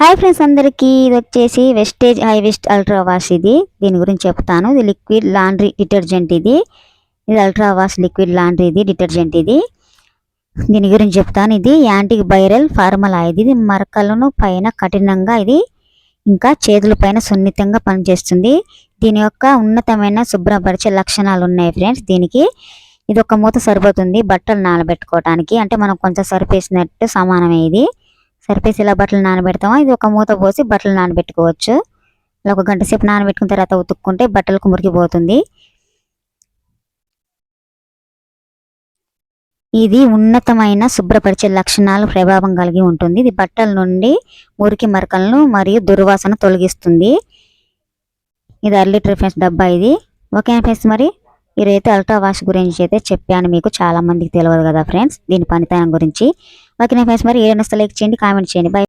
Hi friends అందరికీ ఇది వచ్చేసి Vestige high west ultra wash ఇది. దీని గురించి చెప్తాను. ఇది లిక్విడ్ లాండ్రీ డిటర్జెంట్ ఇది. ఇది అల్ట్రా వాష్ లిక్విడ్ లాండ్రీ ఇది డిటర్జెంట్ ఇది. దీని గురించి చెప్తాను. ఇది యాంటిక్ బైరల్ ఫార్మలా ఇది. ఇది మరకలను పైన కఠినంగా ఇది ఇంకా చేతుల పైన సున్నితంగా పనిచేస్తుంది. దీని యొక్క ఉన్నతమైన శుభ్రపరిచే లక్షణాలు ఉన్నాయి ఫ్రెండ్స్ దీనికి ఇది ఒక మూత సరిపోతుంది బట్టలు నానబెట్టుకోవటానికి. అంటే మనం కొంచెం సరిపేసినట్టు సమానమే ఇది. సరిపేసి ఇలా బట్టలు నానబెడతామో? ఇది ఒక మూత పోసి బట్టలు నానబెట్టుకోవచ్చు. ఇలా ఒక గంట సేపు నానబెట్టుకున్న తర్వాత ఉతుక్కుంటే బట్టలకు మురికిపోతుంది ఇది ఉన్నతమైన శుభ్రపరిచే లక్షణాలు ప్రభావం కలిగి ఉంటుంది. ఇది బట్టల నుండి మురికి మరకలను మరియు దుర్వాసన తొలగిస్తుంది. ఇది అర్లీ లీటర్ ఫ్రెండ్స్ డబ్బా ఇది. ఓకే ఫ్రెండ్స్ మరి? ఈరైతే అల్ట్రా వాష్ గురించి అయితే చెప్పాను మీకు చాలా మందికి తెలియదు కదా ఫ్రెండ్స్ దీని పనితనం గురించి. ఓకే ఫ్రెండ్స్ మరి ఏ లైక్ చేయండి కామెంట్ చేయండి. బై